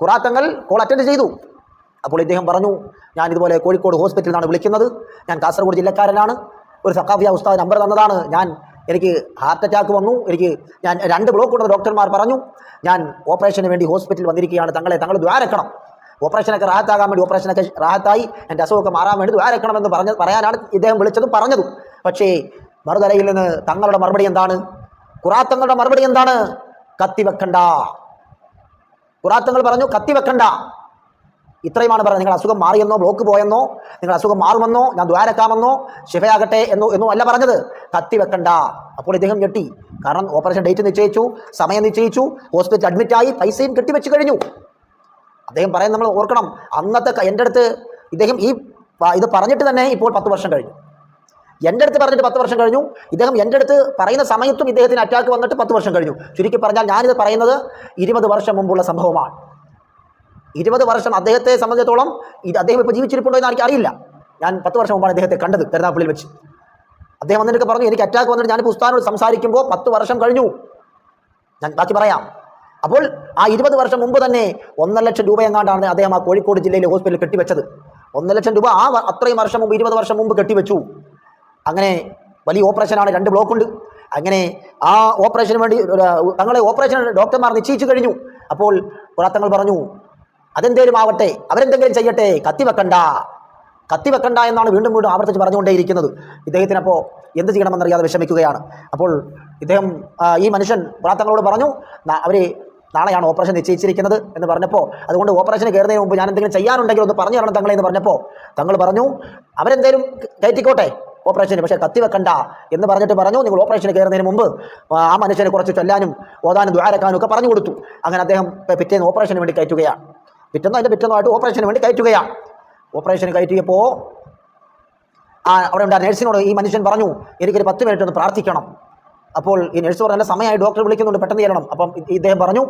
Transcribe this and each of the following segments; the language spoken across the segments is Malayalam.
കുറാത്തങ്ങൾ കോൾ അറ്റൻഡ് ചെയ്തു. അപ്പോൾ ഇദ്ദേഹം പറഞ്ഞു ഞാൻ ഇതുപോലെ കോഴിക്കോട് ഹോസ്പിറ്റലിൽ നിന്നാണ് വിളിക്കുന്നത്. ഞാൻ കാസർഗോഡ് ജില്ലക്കാരനാണ്. ഒരു സക്കാഫിയ ഉസ്താദ് നമ്പർ തന്നതാണ്. ഞാൻ എനിക്ക് ഹാർട്ട് അറ്റാക്ക് വന്നു. എനിക്ക് ഞാൻ രണ്ട് ബ്ലോക്ക് ഉണ്ടെന്ന് ഡോക്ടർമാർ പറഞ്ഞു ഞാൻ ഓപ്പറേഷന് വേണ്ടി ഹോസ്പിറ്റലിൽ വന്നിരിക്കുകയാണ്. തങ്ങളെ തങ്ങൾ ദ്വാരക്കണം. ഓപ്പറേഷനൊക്കെ റാഹത്താകാൻ വേണ്ടി ഓപ്പറേഷനൊക്കെ റാഹത്തായി. എന്റെ അസുഖമൊക്കെ മാറാൻ വേണ്ടി ദ്വാരക്കണമെന്ന് പറഞ്ഞ പറയാനാണ് ഇദ്ദേഹം വിളിച്ചതും പറഞ്ഞതും. പക്ഷേ മറുതലയിൽ നിന്ന് തങ്ങളുടെ മറുപടി എന്താണ്? കുറാത്തങ്ങളുടെ മറുപടി എന്താണ്? കത്തിവെക്കണ്ട. കുറാത്തങ്ങൾ പറഞ്ഞു കത്തി കത്തിവെക്കണ്ട ഇത്രയുമാണ് പറഞ്ഞത്. നിങ്ങൾ അസുഖം മാറിയെന്നോ ബ്ലോക്ക് പോയെന്നോ നിങ്ങൾ അസുഖം മാറുമെന്നോ ഞാൻ ദ്വാരക്കാമെന്നോ ശിവയാകട്ടെ എന്നോ എന്നോ അല്ല പറഞ്ഞത്. കത്തി വെക്കണ്ട. അപ്പോൾ ഇദ്ദേഹം ഞെട്ടി. കാരണം ഓപ്പറേഷൻ ഡേറ്റ് നിശ്ചയിച്ചു സമയം നിശ്ചയിച്ചു ഹോസ്പിറ്റൽ അഡ്മിറ്റായി പൈസയും കെട്ടിവെച്ച് കഴിഞ്ഞു. അദ്ദേഹം പറയുന്നത് നമ്മൾ ഓർക്കണം. അന്നത്തെ എന്റെ അടുത്ത് ഇദ്ദേഹം ഈ ഇത് പറഞ്ഞിട്ട് തന്നെ ഇപ്പോൾ പത്ത് വർഷം കഴിഞ്ഞു. എന്റെ അടുത്ത് പറഞ്ഞിട്ട് പത്ത് വർഷം കഴിഞ്ഞു. ഇദ്ദേഹം എന്റെ അടുത്ത് പറയുന്ന സമയത്തും ഇദ്ദേഹത്തിന് അറ്റാക്ക് വന്നിട്ട് പത്ത് വർഷം കഴിഞ്ഞു. ചുരുക്കി പറഞ്ഞാൽ ഞാനിത് പറയുന്നത് ഇരുപത് വർഷം മുമ്പുള്ള സംഭവമാണ്. ഇരുപത് വർഷം അദ്ദേഹത്തെ സംബന്ധിച്ചിടത്തോളം ഇത് അദ്ദേഹം ഇപ്പോൾ ജീവിച്ചിരിപ്പുണ്ടോ എന്ന് എനിക്ക് അറിയില്ല. ഞാൻ പത്ത് വർഷം മുമ്പാണ് അദ്ദേഹത്തെ കണ്ടത് കരുനാപ്പള്ളിയിൽ വെച്ച്. അദ്ദേഹം വന്നിട്ട് പറഞ്ഞു എനിക്ക് അറ്റാക്ക് വന്നിട്ട് ഞാൻ ഉസ്താനോട് സംസാരിക്കുമ്പോൾ പത്ത് വർഷം കഴിഞ്ഞു. ഞാൻ ബാക്കി പറയാം. അപ്പോൾ ആ ഇരുപത് വർഷം മുമ്പ് തന്നെ ഒന്നര ലക്ഷം രൂപ എങ്ങാണ്ടാണ് അദ്ദേഹം ആ കോഴിക്കോട് ജില്ലയിലെ ഹോസ്പിറ്റലിൽ കെട്ടിവെച്ചത്. ഒന്നര ലക്ഷം രൂപ ആ അത്രയും വർഷം മുമ്പ് ഇരുപത് വർഷം മുമ്പ് കെട്ടിവെച്ചു. അങ്ങനെ വലിയ ഓപ്പറേഷനാണ് രണ്ട് ബ്ലോക്ക് ഉണ്ട് അങ്ങനെ ആ ഓപ്പറേഷന് വേണ്ടി തങ്ങളെ ഓപ്പറേഷൻ ഡോക്ടർമാർ നിശ്ചയിച്ചു കഴിഞ്ഞു. അപ്പോൾ പുറത്തങ്ങൾ പറഞ്ഞു അതെന്തേലും ആവട്ടെ അവരെന്തെങ്കിലും ചെയ്യട്ടെ കത്തി വെക്കണ്ട. കത്തി വെക്കണ്ട എന്നാണ് വീണ്ടും വീണ്ടും ആവർത്തിച്ച് പറഞ്ഞുകൊണ്ടേയിരിക്കുന്നത്. ഇദ്ദേഹത്തിന് അപ്പോൾ എന്ത് ചെയ്യണമെന്നറിയാതെ വിഷമിക്കുകയാണ്. അപ്പോൾ ഇദ്ദേഹം ഈ മനുഷ്യൻ പ്രാർത്ഥങ്ങളോട് പറഞ്ഞു അവർ നാളെയാണ് ഓപ്പറേഷൻ നിശ്ചയിച്ചിരിക്കുന്നത് എന്ന് പറഞ്ഞപ്പോൾ അതുകൊണ്ട് ഓപ്പറേഷന് കയറുന്നതിന് മുമ്പ് ഞാൻ എന്തെങ്കിലും ചെയ്യാനുണ്ടെങ്കിൽ ഒന്ന് പറഞ്ഞു തരണം തങ്ങളെ എന്ന് പറഞ്ഞപ്പോൾ തങ്ങൾ പറഞ്ഞു അവരെന്തേലും കയറ്റിക്കോട്ടെ ഓപ്പറേഷന് പക്ഷേ കത്തിവെക്കണ്ട എന്ന് പറഞ്ഞിട്ട് പറഞ്ഞു. നിങ്ങൾ ഓപ്പറേഷന് കയറുന്നതിന് മുമ്പ് ആ മനുഷ്യനെ കുറച്ച് ചൊല്ലാനും ഓതാനും ദ്വാരക്കാനും ഒക്കെ പറഞ്ഞു കൊടുത്തു. അങ്ങനെ അദ്ദേഹം പിറ്റേന്ന് ഓപ്പറേഷന് വേണ്ടി കയറ്റുകയാണ് പിറ്റേന്നോ അതിന്റെ ആയിട്ട് ഓപ്പറേഷന് വേണ്ടി കയറ്റുകയാണ് ഓപ്പറേഷന് കയറ്റിയപ്പോൾ ആ അവിടെ ഉണ്ടായ നേഴ്സിനോട് ഈ മനുഷ്യൻ പറഞ്ഞു എനിക്കൊരു പത്ത് മിനിറ്റ് ഒന്ന് പ്രാർത്ഥിക്കണം. അപ്പോൾ ഈ നഴ്സ് പറഞ്ഞ സമയമായി ഡോക്ടർ വിളിക്കുന്നുണ്ട് പെട്ടെന്ന് ചെല്ലണം അപ്പം ഇദ്ദേഹം പറഞ്ഞു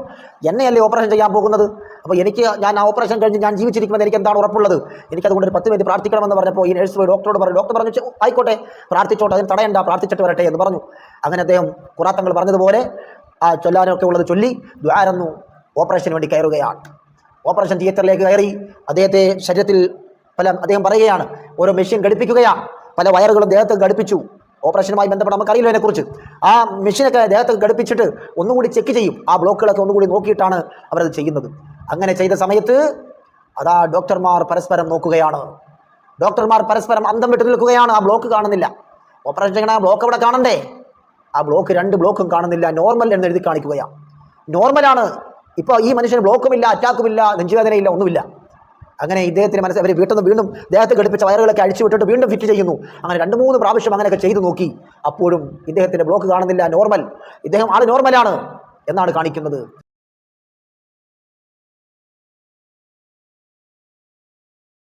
എന്നെയല്ലേ ഓപ്പറേഷൻ ചെയ്യാൻ പോകുന്നത്? അപ്പോൾ എനിക്ക് ഞാൻ ആ ഓപ്പറേഷൻ കഴിഞ്ഞ് ഞാൻ ജീവിച്ചിരിക്കുമെന്ന് എനിക്ക് എന്താണ് ഉറപ്പുള്ളത്? എനിക്കതുകൊണ്ട് ഒരു പത്ത് മിനിറ്റ് പ്രാർത്ഥിക്കണമെന്ന് പറഞ്ഞപ്പോൾ ഈ നഴ്സ് പോയി ഡോക്ടറോട് പറഞ്ഞു ഡോക്ടർ പറഞ്ഞു ആയിക്കോട്ടെ പ്രാർത്ഥിച്ചോട്ടെ അതിന് തടയണ്ട പ്രാർത്ഥിച്ചിട്ട് വരട്ടെ എന്ന് പറഞ്ഞു. അങ്ങനെ അദ്ദേഹം കുറാത്തങ്ങൾ പറഞ്ഞതുപോലെ ആ ചൊല്ലാനൊക്കെ ഉള്ളത് ചൊല്ലി ദ്വാരന്നു ഓപ്പറേഷന് വേണ്ടി കയറുകയാണ്. ഓപ്പറേഷൻ തിയേറ്ററിലേക്ക് കയറി അദ്ദേഹത്തെ ശരീരത്തിൽ പല അദ്ദേഹം പറയുകയാണ് ഓരോ മെഷീൻ ഘടിപ്പിക്കുകയാണ്. പല വയറുകളും ദേഹത്ത് ഘടിപ്പിച്ചു. ഓപ്പറേഷനുമായി ബന്ധപ്പെട്ട് നമുക്കറിയില്ല അതിനെക്കുറിച്ച് ആ മെഷീനൊക്കെ ദേഹത്ത് ഘടിപ്പിച്ചിട്ട് ഒന്നുകൂടി ചെക്ക് ചെയ്യും. ആ ബ്ലോക്കുകളൊക്കെ ഒന്നുകൂടി നോക്കിയിട്ടാണ് അവരത് ചെയ്യുന്നത്. അങ്ങനെ ചെയ്ത സമയത്ത് അതാ ഡോക്ടർമാർ പരസ്പരം നോക്കുകയാണ്. ഡോക്ടർമാർ പരസ്പരം അന്തം വിട്ട് നിൽക്കുകയാണ്. ആ ബ്ലോക്ക് കാണുന്നില്ല. ഓപ്പറേഷൻ ചെയ്യണ ബ്ലോക്ക് അവിടെ കാണണ്ടേ? ആ ബ്ലോക്ക് രണ്ട് ബ്ലോക്കും കാണുന്നില്ല. നോർമൽ എന്ന് എഴുതി കാണിക്കുകയാണ്. നോർമലാണ്. ഇപ്പോൾ ഈ മനുഷ്യന് ബ്ലോക്കുമില്ല അറ്റാക്കുമില്ല നെഞ്ചുവേദനയില്ല ഒന്നുമില്ല. അങ്ങനെ ഇദ്ദേഹത്തിന് മനസ്സിൽ അവർ വീട്ടിൽ നിന്ന് വീണ്ടും ദേഹത്ത് ഘടിപ്പിച്ച വയറുകളൊക്കെ അഴിച്ചു വിട്ടിട്ട് വീണ്ടും ഫിറ്റ് ചെയ്യുന്നു. അങ്ങനെ രണ്ട് മൂന്ന് പ്രാവശ്യം അങ്ങനെയൊക്കെ ചെയ്തു നോക്കി. അപ്പോഴും ഇദ്ദേഹത്തിന്റെ ബ്ലോക്ക് കാണുന്നില്ല. നോർമൽ ഇദ്ദേഹം ആൾ നോർമലാണ് എന്നാണ് കാണിക്കുന്നത്.